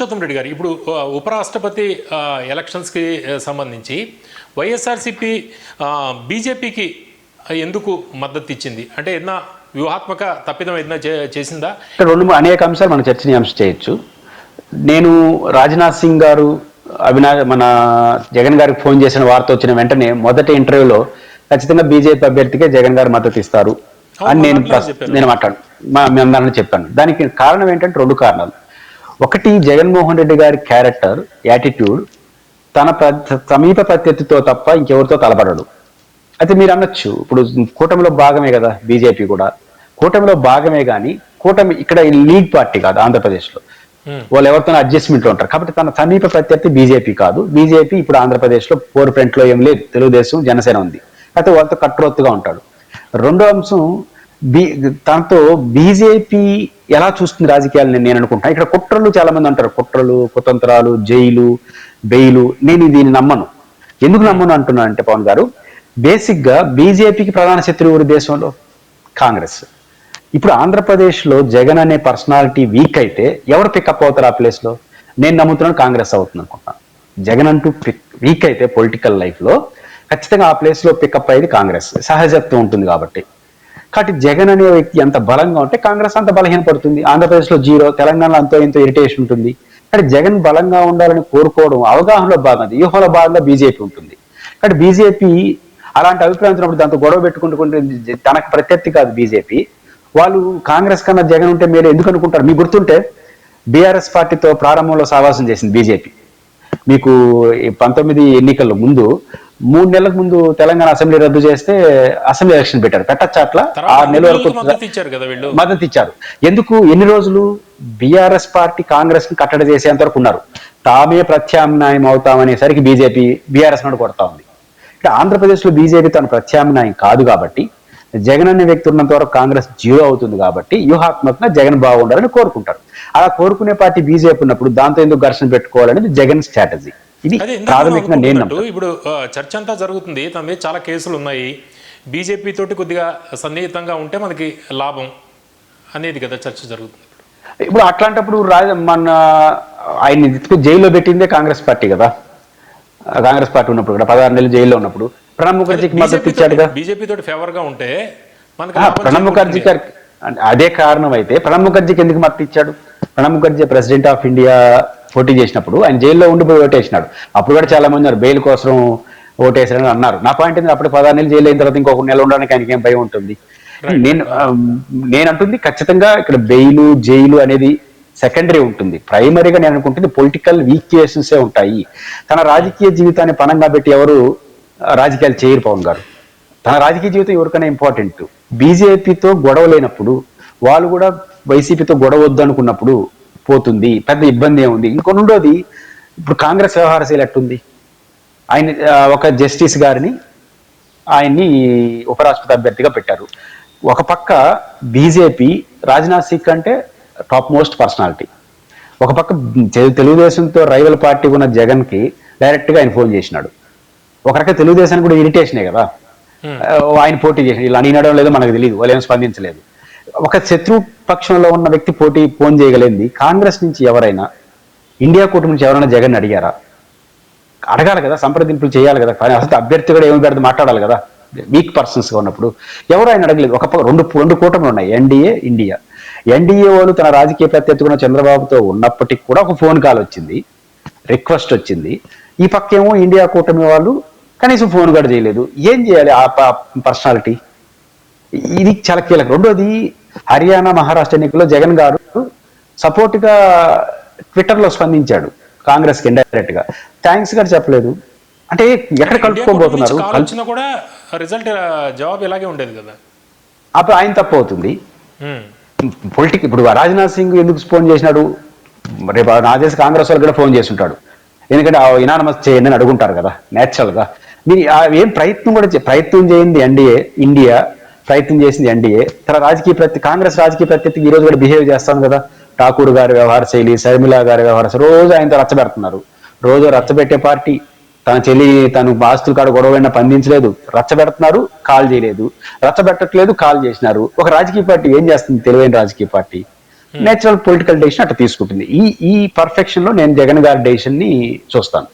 పురుషోత్తం రెడ్డి గారు ఇప్పుడు ఉపరాష్ట్రపతి ఎలక్షన్స్కి సంబంధించి వైఎస్ఆర్సిపి బీజేపీకి ఎందుకు మద్దతు ఇచ్చింది అంటే ఏదైనా వ్యూహాత్మక తప్పిదం ఏదైనా చేసిందా? ఇక్కడ రెండు అనేక అంశాలు మనం చర్చనీయాంశం చేయొచ్చు. నేను రాజ్నాథ్ సింగ్ గారు అవినా మన జగన్ గారికి ఫోన్ చేసిన వార్త వచ్చిన వెంటనే మొదటి ఇంటర్వ్యూలో ఖచ్చితంగా బీజేపీ అభ్యర్థికే జగన్ గారు మద్దతు ఇస్తారు అని నేను. నేను మాట్లాడు మా మేము చెప్పాను. దానికి కారణం ఏంటంటే రెండు కారణాలు. ఒకటి జగన్మోహన్ రెడ్డి గారి క్యారెక్టర్ యాటిట్యూడ్ తన సమీప ప్రత్యర్థితో తప్ప ఇంకెవరితో తలపడడు. అయితే మీరు అనొచ్చు ఇప్పుడు కూటమిలో భాగమే కదా బీజేపీ కూడా. కూటమిలో భాగమే కానీ కూటమి ఇక్కడ లీగ్ పార్టీ కాదు ఆంధ్రప్రదేశ్లో. వాళ్ళు ఎవరితో అడ్జస్ట్మెంట్లో ఉంటారు. కాబట్టి తన సమీప ప్రత్యర్థి బీజేపీ కాదు. బీజేపీ ఇప్పుడు ఆంధ్రప్రదేశ్లో ఫోర్ ఫ్రంట్లో ఏం లేదు. తెలుగుదేశం జనసేన ఉంది. అయితే వాళ్ళతో కట్టురొత్తుగా ఉంటాడు. రెండో అంశం బీ తనతో బీజేపీ ఎలా చూస్తుంది రాజకీయాలు నేను అనుకుంటాను ఇక్కడ కుట్రలు చాలా మంది అంటారు. కుట్రలు కుతంత్రాలు జైలు బెయిలు. నేను దీన్ని నమ్మను. ఎందుకు నమ్మను అంటున్నాను అంటే పవన్ గారు బేసిక్గా బీజేపీకి ప్రధాన శత్రువు ఎవరు దేశంలో? కాంగ్రెస్. ఇప్పుడు ఆంధ్రప్రదేశ్లో జగన్ అనే పర్సనాలిటీ వీక్ అయితే ఎవరు పికప్ అవుతారు ఆ ప్లేస్లో నేను నమ్ముతున్నాను కాంగ్రెస్ అవుతుంది అనుకుంటాను జగన్ అంటూ వీక్ అయితే పొలిటికల్ లైఫ్లో ఖచ్చితంగా ఆ ప్లేస్లో పికప్ అయ్యేది కాంగ్రెస్. సహజత్వం ఉంటుంది కాబట్టి. కాబట్టి జగన్ అనే వ్యక్తి ఎంత బలంగా ఉంటే కాంగ్రెస్ అంత బలహీనపడుతుంది. ఆంధ్రప్రదేశ్లో జీరో తెలంగాణలో అంతో ఎంతో ఇరిటేషన్ ఉంటుంది. కానీ జగన్ బలంగా ఉండాలని కోరుకోవడం అవగాహనలో భాగంగా వ్యూహంలో భాగంగా బీజేపీ ఉంటుంది. కాబట్టి బీజేపీ అలాంటి అభిప్రాయం ఉన్నప్పుడు దాంతో గొడవ పెట్టుకుంటుంటే తనకు ప్రత్యర్థి కాదు బీజేపీ. వాళ్ళు కాంగ్రెస్ కన్నా జగన్ ఉంటే మీరు ఎందుకు అనుకుంటారు? మీకు గుర్తుంటే బీఆర్ఎస్ పార్టీతో ప్రారంభంలో సావాసం చేసింది బీజేపీ. మీకు పంతొమ్మిది ఎన్నికల ముందు మూడు నెలలకు ముందు తెలంగాణ అసెంబ్లీ రద్దు చేస్తే అసెంబ్లీ ఎలక్షన్ పెట్టారు పెట్టచ్చా అట్లా? ఆరు నెలల వరకు మద్దతు ఇచ్చారు ఎందుకు? ఎన్ని రోజులు బీఆర్ఎస్ పార్టీ కాంగ్రెస్ని కట్టడి చేసేంత వరకు ఉన్నారు. తామే ప్రత్యామ్నాయం అవుతామనేసరికి బీజేపీ బీఆర్ఎస్ నాడు కొడతా ఉంది. ఇక్కడ ఆంధ్రప్రదేశ్లో బీజేపీ తన ప్రత్యామ్నాయం కాదు కాబట్టి జగన్ అనే వ్యక్తి ఉన్నంత వరకు కాంగ్రెస్ జీరో అవుతుంది కాబట్టి వ్యూహాత్మకంగా జగన్ బాగుండాలని కోరుకుంటారు. అలా కోరుకునే పార్టీ బీజేపీ ఉన్నప్పుడు దాంతో ఎందుకు ఘర్షణ పెట్టుకోవాలనేది జగన్ స్ట్రాటజీ. ఇది ప్రాథమికంగా నేను. ఇప్పుడు చర్చ అంతా జరుగుతుంది తన మీద చాలా కేసులు ఉన్నాయి. బీజేపీ తోటి కొద్దిగా సన్నిహితంగా ఉంటే మనకి లాభం అనేది కదా చర్చ జరుగుతుంది. ఇప్పుడు అట్లాంటప్పుడు రాజ మన ఆయన్ని తీసుకుని జైల్లో పెట్టిందే కాంగ్రెస్ పార్టీ కదా. కాంగ్రెస్ పార్టీ ఉన్నప్పుడు కూడా పదహారు నెలలు జైల్లో ఉన్నప్పుడు. ప్రణబ్ ముఖర్జీకి మద్దతు ఇచ్చాడుగా బీజేపీ తోటి ఫేవర్గా ఉంటే మనకి ప్రణబ్ ముఖర్జీ. గారికి అదే కారణం అయితే ప్రణబ్ ముఖర్జీకి ఎందుకు మద్దతు ఇచ్చాడు? Pranab Mukherjee president of India పోటీ చేసినప్పుడు ఆయన జైల్లో ఉండిపోయి ఓటేసినాడు. అప్పుడు కూడా చాలా మంది బెయిల్ కోసం ఓటేసారని అన్నారు. నా పాయింట్ ఏంటంటే అప్పుడు పదహారు నెలలు జైలు అయిన తర్వాత ఇంకొక నెల ఉండడానికి ఆయనకి ఏం భయం ఉంటుంది? నేను ఆ, నేను అంటుంది ఖచ్చితంగా ఇక్కడ బెయిల్ జైలు అనేది సెకండరీ ఉంటుంది. ప్రైమరీగా నేను అనుకుంటుంది పొలిటికల్ వీక్యేషన్సే ఉంటాయి. తన రాజకీయ జీవితాన్ని పణంగా పెట్టి ఎవరు రాజకీయాలు చేయరు పవన్ గారు. తన రాజకీయ జీవితం ఎవరికైనా ఇంపార్టెంట్ బీజేపీతో గొడవ లేనప్పుడు వాళ్ళు కూడా వైసీపీతో గొడవ వద్దు అనుకున్నప్పుడు పోతుంది పెద్ద ఇబ్బంది ఏముంది? ఇంకో రెండోది ఇప్పుడు కాంగ్రెస్ వ్యవహారశైలి ఎట్టుంది ఆయన ఒక జస్టిస్ గారిని ఆయన్ని ఉపరాష్ట్రపతి అభ్యర్థిగా పెట్టారు. ఒక పక్క బీజేపీ రాజ్నాథ్ సింగ్ అంటే టాప్ మోస్ట్ పర్సనాలిటీ. ఒక పక్క తెలుగుదేశంతో రైవల్ పార్టీ ఉన్న జగన్కి డైరెక్ట్గా ఆయన ఫోన్ చేసినాడు. ఒక రకంగా తెలుగుదేశానికి కూడా ఇరిటేషనే కదా? ఆయన పోటీ చేసి ఇలా అడిగినడం లేదో మనకు తెలియదు వాళ్ళు స్పందించలేదు. ఒక శత్రు పక్షంలో ఉన్న వ్యక్తి పోటీ ఫోన్ చేయగలిగింది. కాంగ్రెస్ నుంచి ఎవరైనా ఇండియా కూటమి నుంచి ఎవరైనా జగన్ అడిగారా? అడగాలి కదా సంప్రదింపులు చేయాలి కదా కానీ అసలు అభ్యర్థి కూడా ఏమి పెడితే మాట్లాడాలి కదా? వీక్ పర్సన్స్గా ఉన్నప్పుడు. ఎవరు ఆయన అడగలేదు ఒక రెండు రెండు కూటములు ఉన్నాయి ఎన్డీఏ ఇండియా. ఎన్డీఏ వాళ్ళు తన రాజకీయ ప్రత్యర్థి చంద్రబాబుతో ఉన్నప్పటికీ కూడా ఒక ఫోన్ కాల్ వచ్చింది రిక్వెస్ట్ వచ్చింది. ఈ పక్క ఏమో ఇండియా కూటమి వాళ్ళు కనీసం ఫోన్ కూడా చేయలేదు. ఏం చేయాలి ఆ పర్సనాలిటీ ఇది చాలా కీలకం. రెండోది హర్యానా మహారాష్ట్ర ఎన్నికల్లో జగన్ గారు సపోర్ట్గా ట్విట్టర్లో స్పందించాడు కాంగ్రెస్కి ఇండైరెక్ట్గా థ్యాంక్స్ గారు చెప్పలేదు. అంటే ఎక్కడ కలుపుకోబోతున్నారు కూడా రిజల్ట్ జవాబు ఇలాగే ఉండేది కదా. అప్పుడు ఆయన తప్పు అవుతుంది. పొలిటిక్ ఇప్పుడు రాజ్నాథ్ సింగ్ ఎందుకు ఫోన్ చేసినాడు? రేపు నా దేశ కాంగ్రెస్ వాళ్ళు కూడా ఫోన్ చేసి ఉంటాడు. ఎందుకంటే ఇనానమస్ చేయండి అని అడుగుంటారు కదా నేచురల్ ఆ ఏం ప్రయత్నం కూడా ప్రయత్నం చేయింది ఎన్డీఏ ఇండియా ప్రయత్నం చేసింది ఎన్డీఏ తన రాజకీయ ప్రతి కాంగ్రెస్ రాజకీయ ప్రత్యర్థికి ఈ రోజు కూడా బిహేవ్ చేస్తాను కదా. ఠాకూర్ గారి వ్యవహార శైలి శర్మిల గారి వ్యవహార శైలి రోజు ఆయనతో రచ్చబెడుతున్నారు. రోజు రచ్చబెట్టే పార్టీ. తన చెల్లి తను ఆస్తుల కాడ గొడవైనా పందించలేదు రచ్చబెడుతున్నారు కాల్ చేయలేదు. రచ్చబెట్టట్లేదు కాల్ చేసినారు. ఒక రాజకీయ పార్టీ ఏం చేస్తుంది? తెలివైన రాజకీయ పార్టీ. నేచురల్ పొలిటికల్ డెసిషన్ అట్లా తీసుకుంటుంది. ఈ ఈ పర్ఫెక్షన్లో నేను జగన్ గారి డెసిషన్ని చూస్తాను.